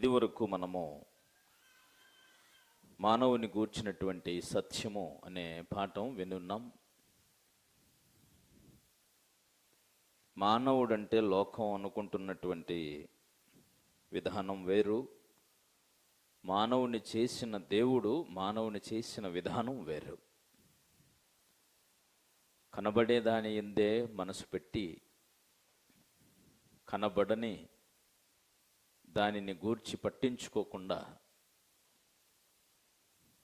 ఇదివరకు మనము మానవుని గూర్చినటువంటి సత్యము అనే పాఠం వినున్నాం. మానవుడంటే లోకం అనుకుంటున్నటువంటి విధానం వేరు. మానవుని చేసిన దేవుడు మానవుని చేసిన విధానం వేరు. కనబడే దాని ఎందే మనసు పెట్టి కనబడని దానిని గూర్చి పట్టించుకోకుండా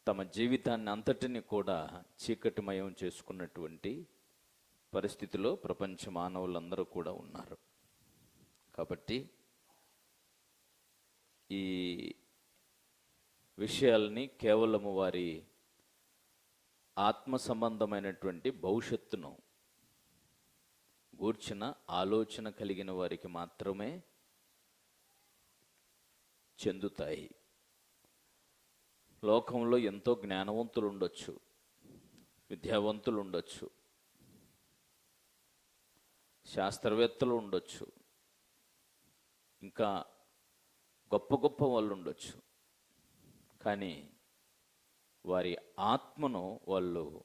తమ జీవితాన్ని అంతటిని కూడా చీకటిమయం చేసుకున్నటువంటి పరిస్థితిలో ప్రపంచ మానవులందరూ కూడా ఉన్నారు. కాబట్టి ఈ విషయాల్ని కేవలము వారి ఆత్మ సంబంధమైనటువంటి భవిష్యత్తును గూర్చిన ఆలోచన కలిగిన వారికి మాత్రమే చెందుతాయి. లోకంలో ఎంతో జ్ఞానవంతులు ఉండొచ్చు విద్యావంతులు ఉండొచ్చు శాస్త్రవేత్తలు ఉండొచ్చు ఇంకా గొప్ప గొప్ప వాళ్ళు ఉండొచ్చు కానీ వారి ఆత్మను వాళ్ళు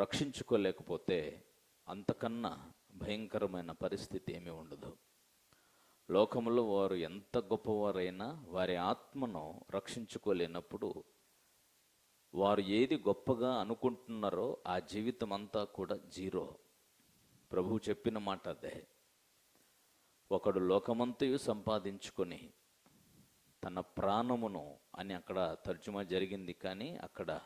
రక్షించుకోలేకపోతే అంతకన్నా భయంకరమైన పరిస్థితి ఏమీ ఉండదు. లోకంలో వారు ఎంత గొప్పవారైనా వారి ఆత్మను రక్షించుకోలేనప్పుడు వారు ఏది గొప్పగా అనుకుంటున్నారో ఆ జీవితం అంతా కూడా జీరో. ప్రభువు చెప్పిన మాట అదే. ఒకడు లోకమంతయు సంపాదించుకొని తన ప్రాణమును అని అక్కడ తర్జుమా జరిగింది కానీ అక్కడ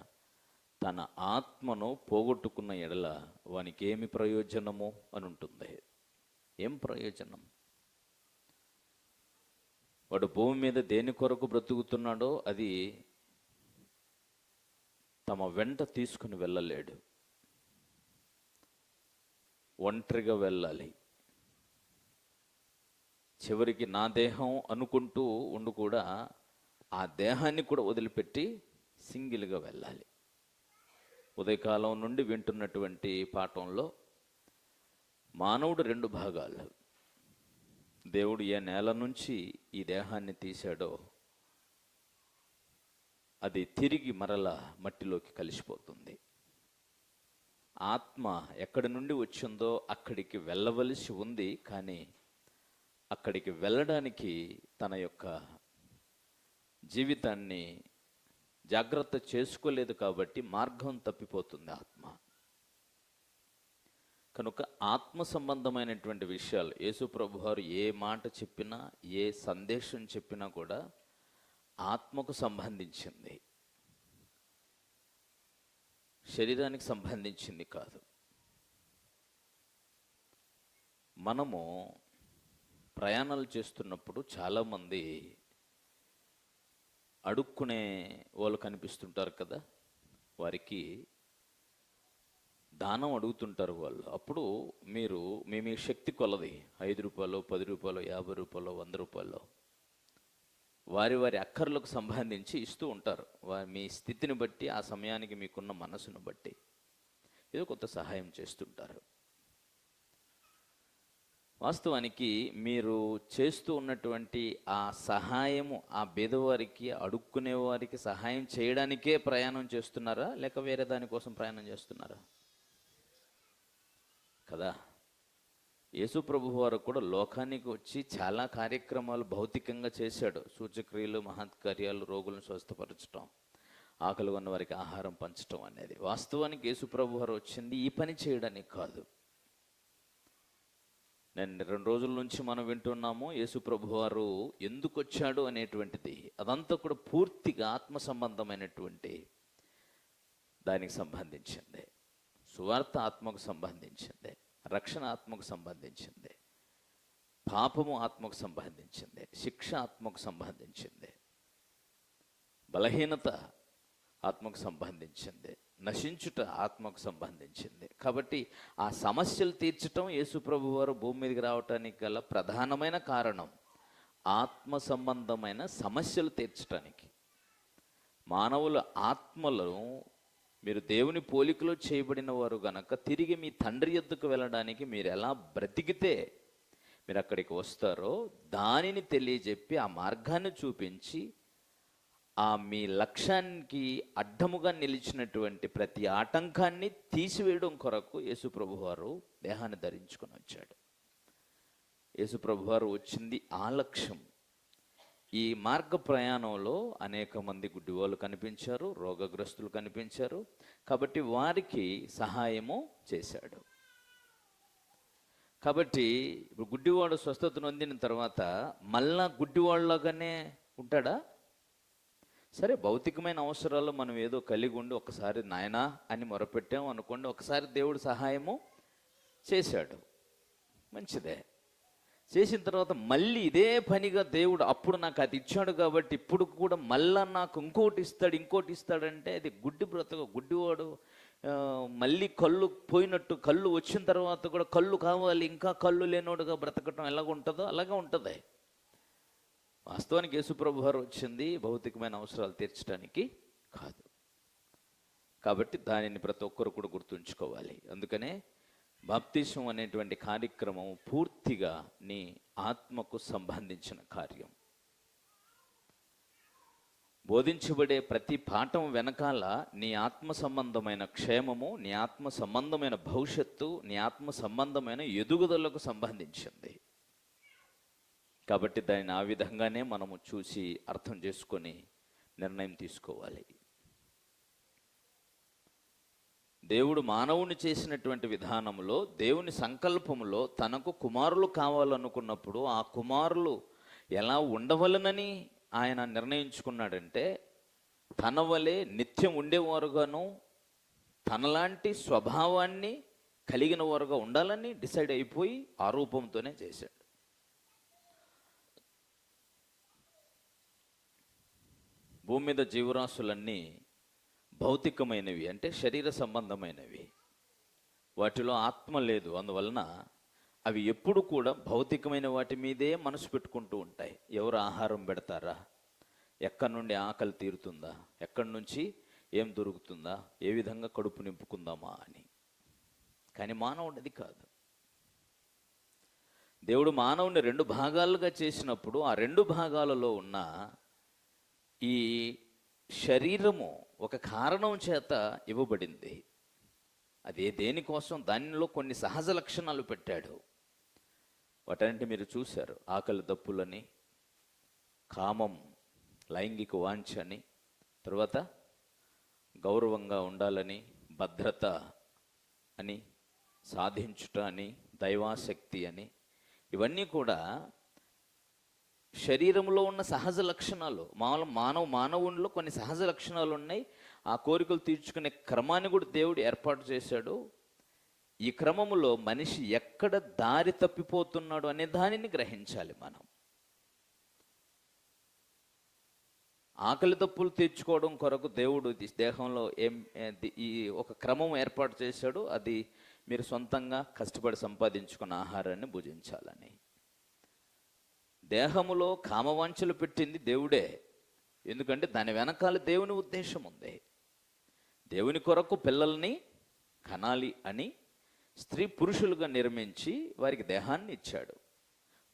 తన ఆత్మను పోగొట్టుకున్న ఎడల వానికి ఏమి ప్రయోజనము అని ఉంటుంది ఏం ప్రయోజనం? వాడు భూమి మీద దేని కొరకు బ్రతుకుతున్నాడో అది తమ వెంట తీసుకుని వెళ్ళలేడు. ఒంటరిగా వెళ్ళాలి. చివరికి నా దేహం అనుకుంటూ ఉండు కూడా ఆ దేహాన్ని కూడా వదిలిపెట్టి సింగిల్గా వెళ్ళాలి. ఉదయకాలం నుండి వింటున్నటువంటి పాఠంలో మానవుడు రెండు భాగాలు. దేవుడు ఏ నేల నుంచి ఈ దేహాన్ని తీశాడో అది తిరిగి మరల మట్టిలోకి కలిసిపోతుంది. ఆత్మ ఎక్కడి నుండి వచ్చిందో అక్కడికి వెళ్ళవలసి ఉంది కానీ అక్కడికి వెళ్ళడానికి తన యొక్క జీవితాన్ని జాగ్రత్త చేసుకోలేదు కాబట్టి మార్గం తప్పిపోతుంది ఆత్మ. కనుక ఆత్మ సంబంధమైనటువంటి విషయాలు యేసు ప్రభు వారు ఏ మాట చెప్పినా ఏ సందేశం చెప్పినా కూడా ఆత్మకు సంబంధించింది. శరీరానికి సంబంధించింది కాదు. మనము ప్రయాణాలు చేస్తున్నప్పుడు చాలామంది అడుక్కునే వాళ్ళు కనిపిస్తుంటారు కదా? వారికి దానం అడుగుతుంటారు వాళ్ళు. అప్పుడు మీరు మీ మీ శక్తి కొలది. ఐదు రూపాయలు పది రూపాయలు యాభై రూపాయలు వంద రూపాయలు. వారి వారి అక్కర్లకు సంబంధించి ఇస్తూ ఉంటారు. వారి మీ స్థితిని బట్టి ఆ సమయానికి మీకున్న మనసును బట్టి. ఏదో కొంత సహాయం చేస్తుంటారు. వాస్తవానికి మీరు చేస్తూ ఉన్నటువంటి ఆ సహాయము ఆ బీదవారికి అడుక్కునే వారికి సహాయం చేయడానికే ప్రయాణం చేస్తున్నారా? లేక వేరే దానికోసం ప్రయాణం చేస్తున్నారా? కదా? యేసు ప్రభు వారు కూడా లోకానికి వచ్చి చాలా కార్యక్రమాలు భౌతికంగా చేశాడు. సూచక్రియలు మహత్కార్యాలు రోగులను స్వస్థపరచడం ఆకలి ఉన్న వారికి ఆహారం పంచడం అనేది. వాస్తవానికి యేసు ప్రభు వారు వచ్చింది ఈ పని చేయడానికి కాదు. నేను రెండు రోజుల నుంచి మనం వింటున్నాము యేసు ప్రభు వారు ఎందుకు వచ్చాడు అనేటువంటిది. అదంతా కూడా పూర్తిగా ఆత్మ సంబంధమైనటువంటి దానికి సంబంధించింది. సువార్త ఆత్మకు సంబంధించింది రక్షణ ఆత్మకు సంబంధించింది పాపము ఆత్మకు సంబంధించింది శిక్ష ఆత్మకు సంబంధించింది బలహీనత ఆత్మకు సంబంధించింది నశించుట ఆత్మకు సంబంధించింది. కాబట్టి ఆ సమస్యలు తీర్చటం యేసుప్రభు వారు భూమి మీదకి రావటానికి గల ప్రధానమైన కారణం ఆత్మ సంబంధమైన సమస్యలు తీర్చటానికి. మానవుల ఆత్మలను మీరు దేవుని పోలికలో చేయబడిన వారు గనక తిరిగి మీ తండ్రి ఎద్దుకు వెళ్ళడానికి మీరు ఎలా బ్రతికితే మీరు అక్కడికి వస్తారో దానిని తెలియజెప్పి ఆ మార్గాన్ని చూపించి ఆ మీ లక్ష్యానికి అడ్డముగా నిలిచినటువంటి ప్రతి ఆటంకాన్ని తీసివేయడం కొరకు యేసుప్రభు వారు దేహాన్ని ధరించుకొని వచ్చాడు. యేసుప్రభు వారు వచ్చింది ఆ లక్ష్యం. ఈ మార్గ ప్రయాణంలో అనేక మంది గుడ్డివాళ్ళు కనిపించారు రోగగ్రస్తులు కనిపించారు. కాబట్టి వారికి సహాయము చేశాడు. కాబట్టి ఇప్పుడు గుడ్డివాడు స్వస్థత నొందిన తర్వాత మళ్ళా గుడ్డివాళ్ళగానే ఉంటాడా? సరే భౌతికమైన అవసరాలు మనం ఏదో కలిగి ఉండి ఒకసారి నాయనా అని మొరపెట్టాం అనుకోండి ఒకసారి దేవుడు సహాయము చేశాడు. మంచిదే. చేసిన తర్వాత మళ్ళీ ఇదే పనిగా దేవుడు అప్పుడు నాకు అది ఇచ్చాడు కాబట్టి ఇప్పుడు కూడా మళ్ళా నాకు ఇంకోటి ఇస్తాడు ఇంకోటి ఇస్తాడంటే అది గుడ్డి బ్రతక గుడ్డివాడు. మళ్ళీ కళ్ళు పోయినట్టు కళ్ళు వచ్చిన తర్వాత కూడా కళ్ళు కావాలి ఇంకా కళ్ళు లేనోడుగా బ్రతకటం ఎలాగ ఉంటుందో అలాగే ఉంటుంది. వాస్తవానికి యేసుప్రభు వారు వచ్చింది భౌతికమైన అవసరాలు తీర్చడానికి కాదు. కాబట్టి దానిని ప్రతి ఒక్కరు కూడా గుర్తుంచుకోవాలి. అందుకనే బాప్తిసం అనేటువంటి కార్యక్రమం పూర్తిగా నీ ఆత్మకు సంబంధించిన కార్యం. బోధించబడే ప్రతి పాఠం వెనకాల నీ ఆత్మ సంబంధమైన క్షేమము నీ ఆత్మ సంబంధమైన భవిష్యత్తు నీ ఆత్మ సంబంధమైన ఎదుగుదలకు సంబంధించింది. కాబట్టి దానిని ఆ విధంగానే మనము చూసి అర్థం చేసుకొని నిర్ణయం తీసుకోవాలి. దేవుడు మానవుని చేసినటువంటి విధానంలో దేవుని సంకల్పంలో తనకు కుమారులు కావాలనుకున్నప్పుడు ఆ కుమారులు ఎలా ఉండవలనని ఆయన నిర్ణయించుకున్నాడంటే తన వలె నిత్యం ఉండేవారుగాను తనలాంటి స్వభావాన్ని కలిగిన వారుగా ఉండాలని డిసైడ్ అయిపోయి ఆ రూపంతోనే చేశాడు. భూమి మీద జీవరాశులన్నీ భౌతికమైనవి అంటే శరీర సంబంధమైనవి. వాటిలో ఆత్మ లేదు. అందువలన అవి ఎప్పుడు కూడా భౌతికమైన వాటి మీదే మనసు పెట్టుకుంటూ ఉంటాయి. ఎవరు ఆహారం పెడతారా? ఎక్కడి నుండి ఆకలి తీరుతుందా? ఎక్కడి నుంచి ఏం దొరుకుతుందా? ఏ విధంగా కడుపు నింపుకుందామా అని. కానీ మానవుడిది కాదు. దేవుడు మానవుని రెండు భాగాలుగా చేసినప్పుడు ఆ రెండు భాగాలలో ఉన్న ఈ శరీరము ఒక కారణం చేత ఇవ్వబడింది. అదే దేనికోసం? దానిలో కొన్ని సహజ లక్షణాలు పెట్టాడు. వాటంటే మీరు చూశారు. ఆకలి దప్పులని కామం లైంగిక వాంఛని తర్వాత గౌరవంగా ఉండాలని భద్రత అని సాధించుట అని దైవాశక్తి అని ఇవన్నీ కూడా శరీరంలో ఉన్న సహజ లక్షణాలు మామూలు మానవ మానవునిలో కొన్ని సహజ లక్షణాలు ఉన్నాయి. ఆ కోరికలు తీర్చుకునే క్రమాన్ని కూడా దేవుడు ఏర్పాటు చేశాడు. ఈ క్రమములో మనిషి ఎక్కడ దారి తప్పిపోతున్నాడు అనే దానిని గ్రహించాలి మనం. ఆకలి తప్పులు తీర్చుకోవడం కొరకు దేవుడు దేహంలో ఏం ఈ ఒక క్రమం ఏర్పాటు చేశాడు. అది మీరు సొంతంగా కష్టపడి సంపాదించుకున్న ఆహారాన్ని భుజించాలని. దేహములో కామవాంఛలు పెట్టింది దేవుడే. ఎందుకంటే దాని వెనకాల దేవుని ఉద్దేశం ఉంది. దేవుని కొరకు పిల్లల్ని కనాలి అని స్త్రీ పురుషులుగా నిర్మించి వారికి దేహాన్ని ఇచ్చాడు.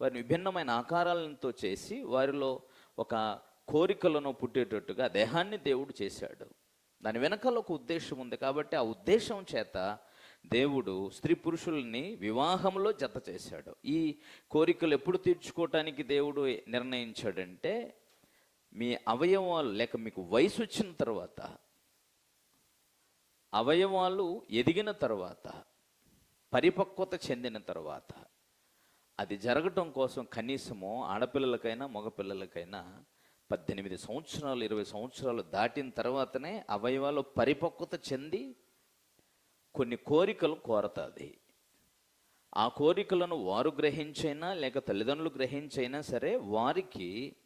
వారిని విభిన్నమైన ఆకారాలతో చేసి వారిలో ఒక కోరికలను పుట్టేటట్టుగా దేహాన్ని దేవుడు చేశాడు. దాని వెనకాల ఒక ఉద్దేశం ఉంది కాబట్టి ఆ ఉద్దేశం చేత దేవుడు స్త్రీ పురుషుల్ని వివాహంలో జత చేశాడు. ఈ కోరికలు ఎప్పుడు తీర్చుకోవటానికి దేవుడు నిర్ణయించాడంటే మీ అవయవాలు లేక మీకు వయసు వచ్చిన తర్వాత అవయవాలు ఎదిగిన తర్వాత పరిపక్వత చెందిన తర్వాత అది జరగటం కోసం కనీసము ఆడపిల్లలకైనా మగపిల్లలకైనా పద్దెనిమిది సంవత్సరాలు ఇరవై సంవత్సరాలు దాటిన తర్వాతనే అవయవాలు పరిపక్వత చెంది కొన్ని కోరికలు కోరతాది. ఆ కోరికలను వారు గ్రహించైనా లేక తల్లిదండ్రులు గ్రహించైనా సరే వారికి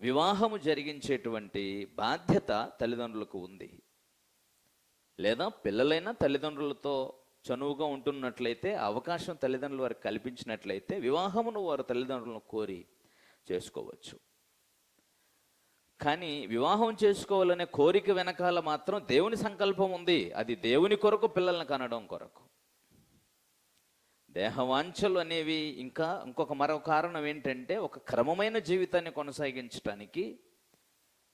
వివాహము జరిగించేటువంటి బాధ్యత తల్లిదండ్రులకు ఉంది. లేదా పిల్లలైనా తల్లిదండ్రులతో చనువుగా ఉంటున్నట్లయితే అవకాశం తల్లిదండ్రులు వారికి కల్పించినట్లయితే వివాహమును వారు తల్లిదండ్రులను కోరి చేసుకోవచ్చు. కానీ వివాహం చేసుకోవాలనే కోరిక వెనకాల మాత్రం దేవుని సంకల్పం ఉంది. అది దేవుని కొరకు పిల్లల్ని కనడం కొరకు. దేహవాంఛలు అనేవి ఇంకా ఇంకొక మరో కారణం ఏంటంటే ఒక క్రమమైన జీవితాన్ని కొనసాగించడానికి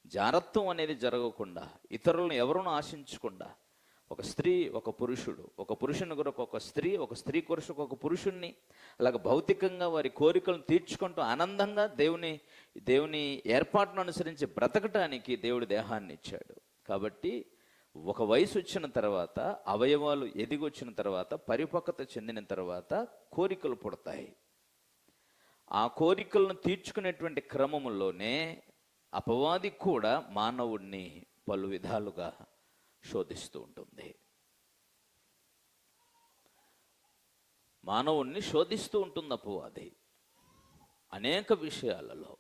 జారత్వం అనేది జరగకుండా ఇతరులను ఎవరును ఆశించకుండా ఒక స్త్రీ ఒక పురుషుడు. ఒక పురుషుని కొరకు ఒక స్త్రీ ఒక స్త్రీ కొరకు ఒక పురుషుణ్ణి. అలాగ భౌతికంగా వారి కోరికలను తీర్చుకుంటూ ఆనందంగా దేవుని దేవుని ఏర్పాటును అనుసరించి బ్రతకటానికి దేవుడి దేహాన్ని ఇచ్చాడు. కాబట్టి ఒక వయసు వచ్చిన తర్వాత అవయవాలు ఎదిగొచ్చిన తర్వాత పరిపక్వత చెందిన తర్వాత కోరికలు పుడతాయి. ఆ కోరికలను తీర్చుకునేటువంటి క్రమములోనే అపవాది కూడా మానవుణ్ణి పలు విధాలుగా శోధిస్తూ ఉంటుంది. మానవుణ్ణి శోధిస్తూ ఉంటుందప్పు అది. అనేక విషయాలలో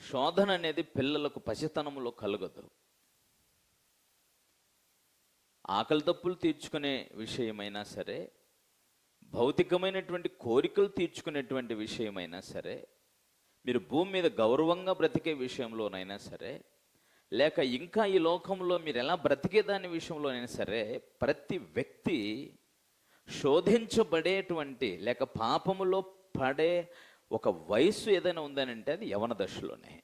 శోధన అనేది పిల్లలకు పసితనములో కలగదు. ఆకలి తప్పులు తీర్చుకునే విషయమైనా సరే భౌతికమైనటువంటి కోరికలు తీర్చుకునేటువంటి విషయమైనా సరే మీరు భూమి మీద గౌరవంగా బ్రతికే విషయంలోనైనా సరే లేక ఇంకా ఈ లోకంలో మీరు ఎలా బ్రతికేదాని విషయంలోనైనా సరే ప్రతి వ్యక్తి శోధించబడేటువంటి లేక పాపములో పడే ఒక వయస్సు ఏదైనా ఉందనంటే అది యవన దశలోనే.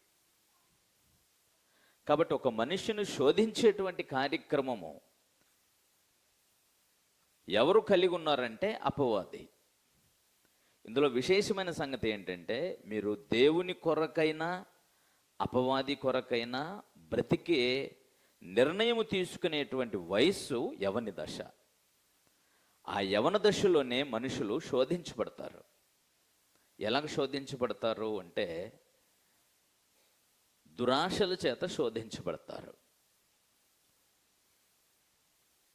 కాబట్టి ఒక మనిషిని శోధించేటువంటి కార్యక్రమము ఎవరు కలిగి ఉన్నారంటే అపవాది. ఇందులో విశేషమైన సంగతి ఏంటంటే మీరు దేవుని కొరకైనా అపవాది కొరకైనా బ్రతికే నిర్ణయం తీసుకునేటువంటి వయస్సు యవని దశ. ఆ యవన దశలోనే మనుషులు శోధించబడతారు. ఎలాగ శోధించబడతారు అంటే దురాశల చేత శోధించబడతారు.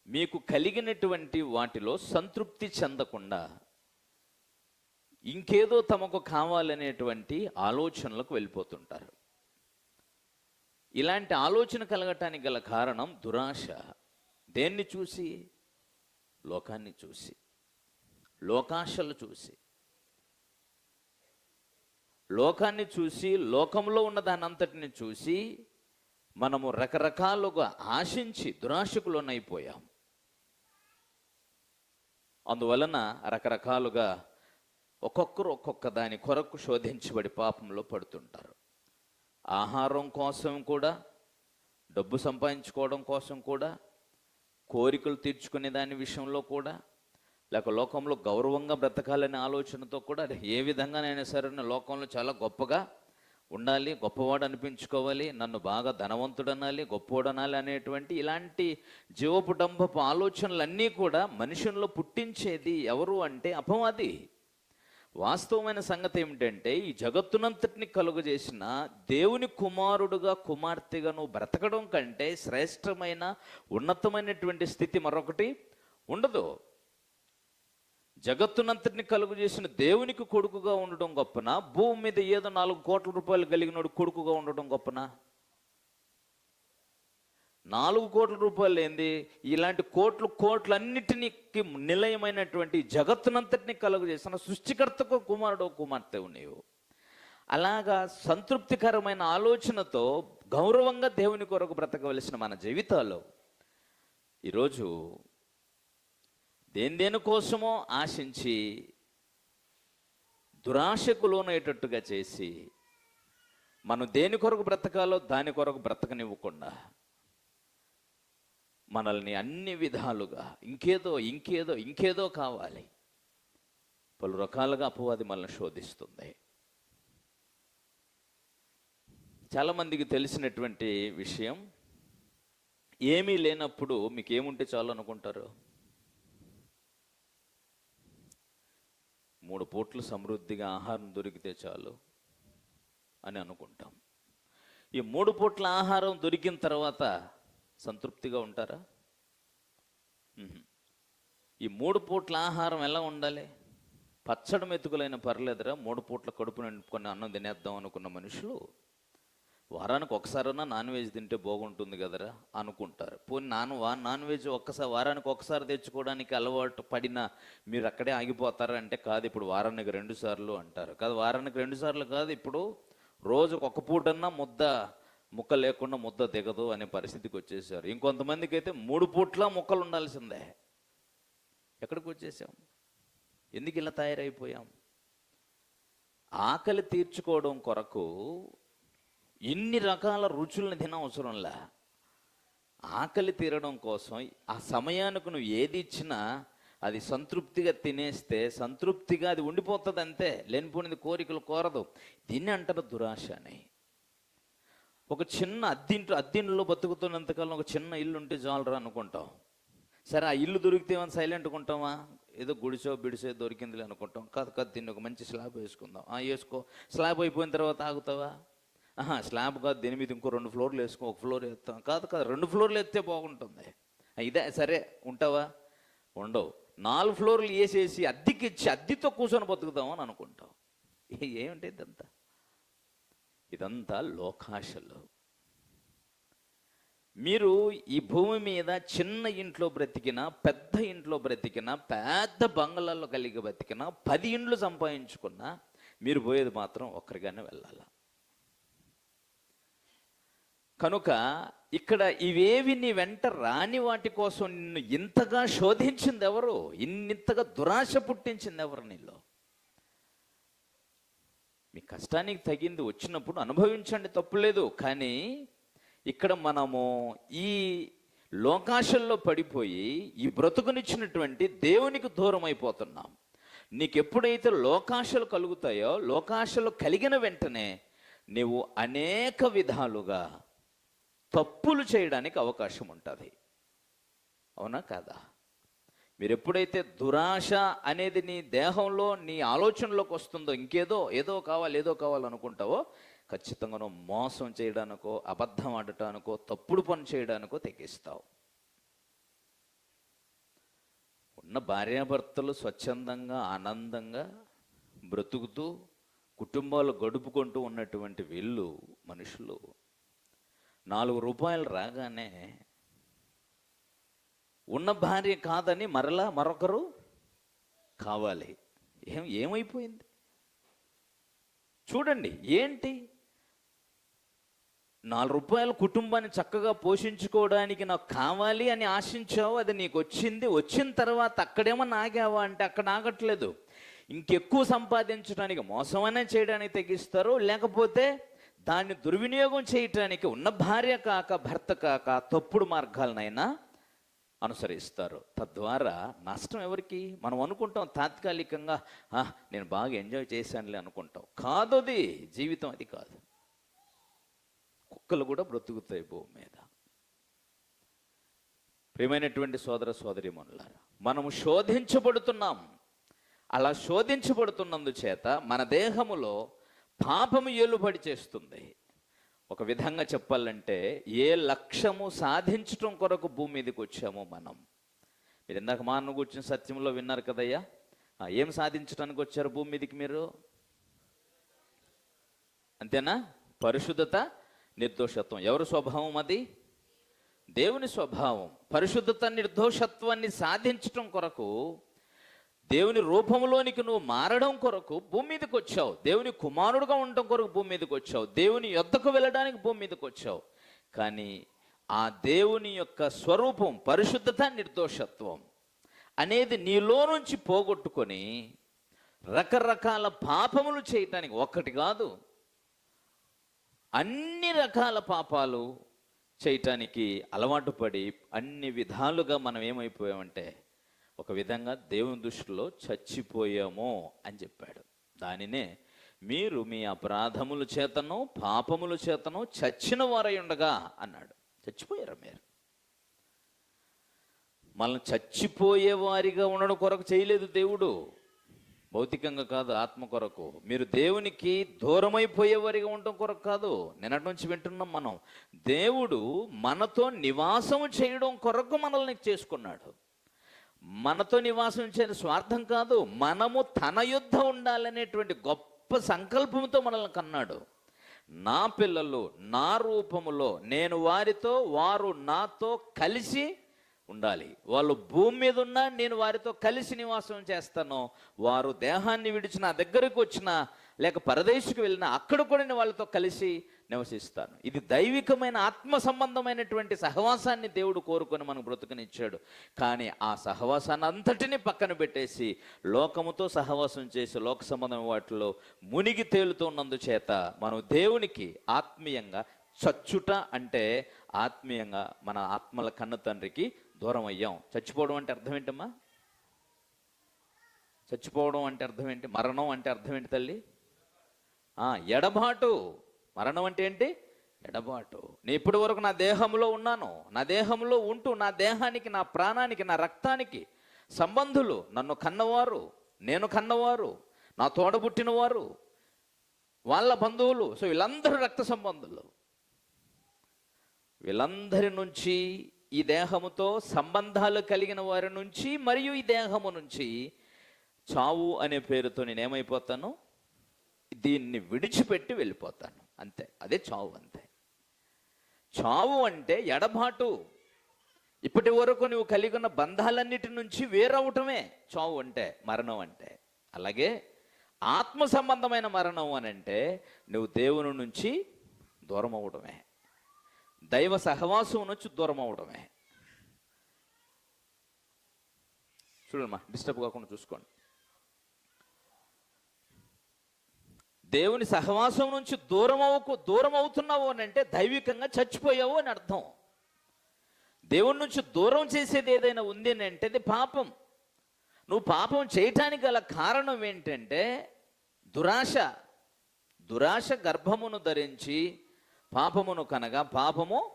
మీకు కలిగినటువంటి వాటిలో సంతృప్తి చెందకుండా ఇంకేదో తమకు కావాలనేటువంటి ఆలోచనలకు వెళ్ళిపోతుంటారు. ఇలాంటి ఆలోచన కలగటానికి గల కారణం దురాశ. దేన్ని చూసి? లోకాన్ని చూసి. లోకాశలు చూసి. లోకాన్ని చూసి లోకంలో ఉన్న దాని అంతటిని చూసి మనము రకరకాలుగా ఆశించి దురాశకు లోనైపోయాం అందువలన రకరకాలుగా ఒక్కొక్కరు ఒక్కొక్క దాని కొరకు శోధించబడి పాపంలో పడుతుంటారు. ఆహారం కోసం కూడా డబ్బు సంపాదించుకోవడం కోసం కూడా కోరికలు తీర్చుకునే దాని విషయంలో కూడా లేక లోకంలో గౌరవంగా బ్రతకాలనే ఆలోచనతో కూడా ఏ విధంగానైనా సరే లోకంలో చాలా గొప్పగా ఉండాలి గొప్పవాడు అనిపించుకోవాలి నన్ను బాగా ధనవంతుడు అనాలి గొప్పవాడు అనాలి అనేటువంటి ఇలాంటి జీవపుటంబపు ఆలోచనలన్నీ కూడా మనుషుల్లో పుట్టించేది ఎవరు అంటే అపవాది. వాస్తవమైన సంగతి ఏమిటంటే ఈ జగత్తునంతటిని కలుగజేసిన దేవుని కుమారుడుగా కుమార్తెగా నువ్వు బ్రతకడం కంటే శ్రేష్టమైన ఉన్నతమైనటువంటి స్థితి మరొకటి ఉండదు. జగత్తునంతటిని కలుగు చేసిన దేవునికి కొడుకుగా ఉండడం గొప్పన? భూమి మీద ఏదో నాలుగు కోట్ల రూపాయలు కలిగినోడు కొడుకుగా ఉండడం గొప్పనా? నాలుగు కోట్ల రూపాయలు ఏంది? ఇలాంటి కోట్లు కోట్లన్నిటినికి నిలయమైనటువంటి జగత్తునంతటిని కలుగు చేసిన సృష్టికర్తకు కుమారుడు కుమార్తె నీవు అలాగా సంతృప్తికరమైన ఆలోచనతో గౌరవంగా దేవుని కొరకు బ్రతకవలసిన మన జీవితాల్లో ఈరోజు దేని దేని కోసమో ఆశించి దురాశకు లోనయ్యేటట్టుగా చేసి మనం దేని కొరకు బ్రతకాలో దాని కొరకు బ్రతకనివ్వకుండా మనల్ని అన్ని విధాలుగా ఇంకేదో ఇంకేదో ఇంకేదో కావాలి. పలు రకాలుగా అపవాది మనల్ని శోధిస్తుంది. చాలామందికి తెలిసినటువంటి విషయం ఏమీ లేనప్పుడు మీకు ఏముంటే చాలు అనుకుంటారు? మూడు పూట్లు సమృద్ధిగా ఆహారం దొరికితే చాలు అని అనుకుంటాం. ఈ మూడు పూట్ల ఆహారం దొరికిన తర్వాత సంతృప్తిగా ఉంటారా? ఈ మూడు పూట్ల ఆహారం ఎలా ఉండాలి? పచ్చడి మెతుకులైన పర్లేదురా మూడు పూట్ల కడుపు నింపుకొని అన్నం తినేద్దాం అనుకున్న మనుషులు వారానికి ఒకసారైనా నాన్ వెజ్ తింటే బాగుంటుంది కదరా అనుకుంటారు. పోనీ నాన్ వా నాన్ వెజ్ ఒక్కసారి వారానికి ఒకసారి తెచ్చుకోవడానికి అలవాటు పడిన మీరు అక్కడే ఆగిపోతారా అంటే కాదు ఇప్పుడు వారానికి రెండు సార్లు అంటారు. కాదు వారానికి రెండు సార్లు కాదు ఇప్పుడు రోజుకు ఒక పూటన్నా ముద్ద ముక్క లేకుండా ముద్ద దిగదు అనే పరిస్థితికి వచ్చేసారు. ఇంకొంతమందికి అయితే మూడు పూట్ల ముక్కలు ఉండాల్సిందే. ఎక్కడికి వచ్చేసాం? ఎందుకు ఇలా తయారైపోయాం? ఆకలి తీర్చుకోవడం కొరకు ఇన్ని రకాల రుచులను తినవసరంలా ఆకలి తీరడం కోసం ఆ సమయానికి నువ్వు ఏది ఇచ్చినా అది సంతృప్తిగా తినేస్తే సంతృప్తిగా అది ఉండిపోతుంది అంతే లేనిపోయినది కోరికలు కోరదు. దీన్ని అంటారు దురాశ అని ఒక చిన్న అద్దింట్లో అద్దింట్లో బతుకుతున్నంతకాలం ఒక చిన్న ఇల్లు ఉంటే చాలరా అనుకుంటాం. సరే ఆ ఇల్లు దొరికితే ఏమైనా సైలెంట్గా ఉంటామా? ఏదో గుడిసో బిడిసో దొరికిందిలే అనుకుంటాం. కాదు కాదు దీన్ని ఒక మంచి స్లాబ్ వేసుకుందాం. ఆ వేసుకో. స్లాబ్ అయిపోయిన తర్వాత ఆగుతావా? ఆహా స్లాబ్ కాదు దీని మీద ఇంకో రెండు ఫ్లోర్లు వేసుకో. ఒక ఫ్లోర్ వేస్తాం. కాదు కాదు రెండు ఫ్లోర్లు ఎత్తే బాగుంటుంది. ఇదే సరే ఉంటావా? ఉండవు. నాలుగు ఫ్లోర్లు వేసేసి అద్దెకిచ్చి అద్దెతో కూర్చొని బతుకుదామని అనుకుంటాం. ఏమిటి ఇదంతా? ఇదంతా లోకాశలు. మీరు ఈ భూమి మీద చిన్న ఇంట్లో బ్రతికినా పెద్ద ఇంట్లో బ్రతికినా పెద్ద బంగ్లాల్లో కలిగి బ్రతికినా పది ఇండ్లు సంపాదించుకున్నా మీరు పోయేది మాత్రం ఒక్కరిగానే వెళ్ళాల. కనుక ఇక్కడ ఇవేవి నీ వెంట రాని వాటి కోసం నిన్ను ఇంతగా శోధించింది ఎవరు ఇన్నింతగా దురాశ పుట్టించింది ఎవరు నీలో? మీ కష్టానికి తగింది వచ్చినప్పుడు అనుభవించండి తప్పులేదు కానీ ఇక్కడ మనము ఈ లోకాశల్లో పడిపోయి ఈ బ్రతుకునిచ్చినటువంటి దేవునికి దూరం అయిపోతున్నాం నీకు ఎప్పుడైతే లోకాశలు కలుగుతాయో లోకాశలు కలిగిన వెంటనే నీవు అనేక విధాలుగా తప్పులు చేయడానికి అవకాశం ఉంటుంది. అవునా కాదా? మీరు ఎప్పుడైతే దురాశ అనేది నీ దేహంలో నీ ఆలోచనలోకి వస్తుందో ఇంకేదో ఏదో కావాలి ఏదో కావాలనుకుంటావో ఖచ్చితంగా మోసం చేయడానికో అబద్ధం ఆడటానికో తప్పుడు పని చేయడానికో తెగిస్తావు. ఉన్న భార్యాభర్తలు స్వచ్ఛందంగా ఆనందంగా బ్రతుకుతూ కుటుంబాలు గడుపుకుంటూ ఉన్నటువంటి వీళ్ళు మనుషులు నాలుగు రూపాయలు రాగానే ఉన్న భార్య కాదని మరలా మరొకరు కావాలి. ఏం ఏమైపోయింది? చూడండి ఏంటి? నాలుగు రూపాయల కుటుంబాన్ని చక్కగా పోషించుకోవడానికి నాకు కావాలి అని ఆశించావు అది నీకు వచ్చింది. వచ్చిన తర్వాత అక్కడేమో నాగావా అంటే అక్కడ ఆగట్లేదు ఇంకెక్కువ సంపాదించడానికి మోసమనే చేయడానికి తెగిస్తారు లేకపోతే దాన్ని దుర్వినియోగం చేయటానికి ఉన్న భార్య కాక భర్త కాక తప్పుడు మార్గాలనైనా అనుసరిస్తారు. తద్వారా నష్టం ఎవరికి? మనం అనుకుంటాం తాత్కాలికంగా నేను బాగా ఎంజాయ్ చేశానులే అనుకుంటాం. కాదు అది జీవితం అది కాదు. కుక్కలు కూడా బ్రతుకుతాయి భూమి మీద. ప్రియమైనటువంటి సోదర సోదరి మనము శోధించబడుతున్నాం. అలా శోధించబడుతున్నందు చేత మన దేహములో పాపము ఏలుబడి చేస్తుంది. ఒక విధంగా చెప్పాలంటే ఏ లక్ష్యము సాధించటం కొరకు భూమి మీదకి వచ్చామో మనం. మీరు ఇందాక మాను అన్న కూర్చున్న సత్యంలో విన్నారు కదయ్యా? ఏం సాధించడానికి వచ్చారు భూమి మీదకి మీరు? అంతేనా? పరిశుద్ధత నిర్దోషత్వం. ఎవరి స్వభావం అది? దేవుని స్వభావం. పరిశుద్ధత నిర్దోషత్వాన్ని సాధించటం కొరకు దేవుని రూపంలోనికి నువ్వు మారడం కొరకు భూమి మీదకి వచ్చావు. దేవుని కుమారుడుగా ఉండటం కొరకు భూమి మీదకి వచ్చావు. దేవుని యొద్దకు వెళ్ళడానికి భూమి మీదకి వచ్చావు. కానీ ఆ దేవుని యొక్క స్వరూపం పరిశుద్ధత నిర్దోషత్వం అనేది నీలో నుంచి పోగొట్టుకొని రకరకాల పాపములు చేయటానికి ఒక్కటి కాదు అన్ని రకాల పాపాలు చేయటానికి అలవాటు పడి అన్ని విధాలుగా మనం ఏమైపోయామంటే ఒక విధంగా దేవుని దృష్టిలో చచ్చిపోయాము అని చెప్పాడు. దానినే మీరు మీ అపరాధముల చేతను పాపముల చేతను చచ్చిన వారై ఉండగా అన్నాడు. చచ్చిపోయారా మీరు? మనల్ని చచ్చిపోయే వారిగా ఉండడం కొరకు చేయలేదు దేవుడు. భౌతికంగా కాదు ఆత్మ కొరకు. మీరు దేవునికి దూరమైపోయేవారిగా ఉండడం కొరకు కాదు. నిన్నటి నుంచి వింటున్నాం మనం. దేవుడు మనతో నివాసం చేయడం కొరకు మనల్ని చేసుకున్నాడు. మనతో నివాసం చేయని స్వార్థం కాదు మనము తన యుద్ధ ఉండాలనేటువంటి గొప్ప సంకల్పంతో మనల్ని కన్నాడు. నా పిల్లలు నా రూపములో నేను వారితో వారు నాతో కలిసి ఉండాలి. వాళ్ళు భూమి మీద ఉన్నా నేను వారితో కలిసి నివాసం చేస్తాను. వారు దేహాన్ని విడిచి నా దగ్గరకు వచ్చిన లేక పరదేశకు వెళ్ళినా అక్కడ కూడా నేను వాళ్ళతో కలిసి నివసిస్తాను. ఇది దైవికమైన ఆత్మ సంబంధమైనటువంటి సహవాసాన్ని దేవుడు కోరుకొని మనకు బ్రతుకునిచ్చాడు. కానీ ఆ సహవాసాన్ని అంతటిని పక్కన పెట్టేసి లోకముతో సహవాసం చేసి లోక సంబంధం వాటిలో మునిగి తేలుతున్నందు చేత మనం దేవునికి ఆత్మీయంగా చచ్చుట అంటే ఆత్మీయంగా మన ఆత్మల కన్న తండ్రికి దూరం అయ్యాం చచ్చిపోవడం అంటే అర్థం ఏంటమ్మా? చచ్చిపోవడం అంటే అర్థం ఏంటి? మరణం అంటే అర్థం ఏంటి తల్లి? ఆ, ఎడబాటు. మరణం అంటే ఏంటి? ఎడబాటు. నేను ఇప్పటి వరకు నా దేహంలో ఉన్నాను. నా దేహంలో ఉంటూ నా దేహానికి నా ప్రాణానికి నా రక్తానికి సంబంధులు నన్ను కన్నవారు నేను కన్నవారు నా తోడ పుట్టినవారు వాళ్ళ బంధువులు. సో వీళ్ళందరూ రక్త సంబంధులు. వీళ్ళందరి నుంచి ఈ దేహముతో సంబంధాలు కలిగిన వారి నుంచి మరియు ఈ దేహము నుంచి చావు అనే పేరుతో నేనేమైపోతాను? దీన్ని విడిచిపెట్టి వెళ్ళిపోతాను. అంతే. అదే చావు అంతే. చావు అంటే ఎడబాటు. ఇప్పటి వరకు నువ్వు కలిగి ఉన్న బంధాలన్నిటి నుంచి వేరవటమే చావు అంటే మరణం అంటే. అలాగే ఆత్మ సంబంధమైన మరణం అని అంటే నువ్వు దేవుని నుంచి దూరం అవడమే దైవ సహవాసం నుంచి దూరం అవడమే చూడమ్మా డిస్టర్బ్ కాకుండా చూసుకోండి. దేవుని సహవాసం నుంచి దూరం అవ్వకు దూరం అవుతున్నావు అని అంటే దైవికంగా చచ్చిపోయావు అని అర్థం. దేవుని నుంచి దూరం చేసేది ఏదైనా ఉంది అని అంటే అది పాపం. నువ్వు పాపం చేయటానికి గల కారణం ఏంటంటే దురాశ. దురాశ గర్భమును ధరించి పాపమును కనగా పాపము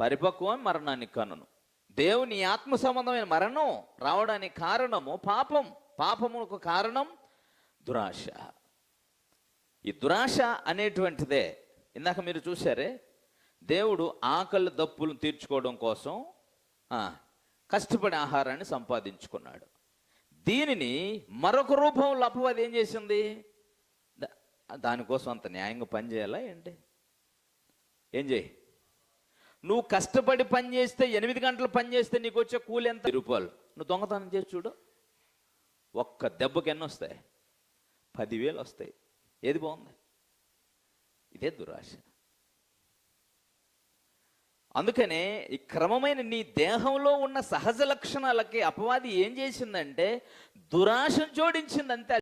పరిపక్వం మరణాన్ని కనును. దేవుని ఆత్మ సంబంధమైన మరణం రావడానికి కారణము పాపం. పాపమునకు కారణం దురాశ. ఈ దురాశ అనేటువంటిదే. ఇందాక మీరు చూసారే దేవుడు ఆకలి దప్పులు తీర్చుకోవడం కోసం కష్టపడి ఆహారాన్ని సంపాదించుకున్నాడు. దీనిని మరొక రూపంలో అపవాది ఏం చేసింది? దానికోసం అంత న్యాయంగా పనిచేయాలా ఏంటి? ఏం చేయి? నువ్వు కష్టపడి పని చేస్తే ఎనిమిది గంటలు పని చేస్తే నీకు వచ్చే కూలి ఎంత? రూపాయలు. నువ్వు దొంగతనం చేసి చూడు. ఒక్క దెబ్బకి ఎన్ని వస్తాయి? పదివేలు వస్తాయి. ఏది బాగుంది? ఇదే దురాశ. అందుకనే ఈ క్రమమైన నీ దేహంలో ఉన్న సహజ లక్షణాలకి అపవాది ఏం చేసిందంటే దురాశను జోడించింది అంతే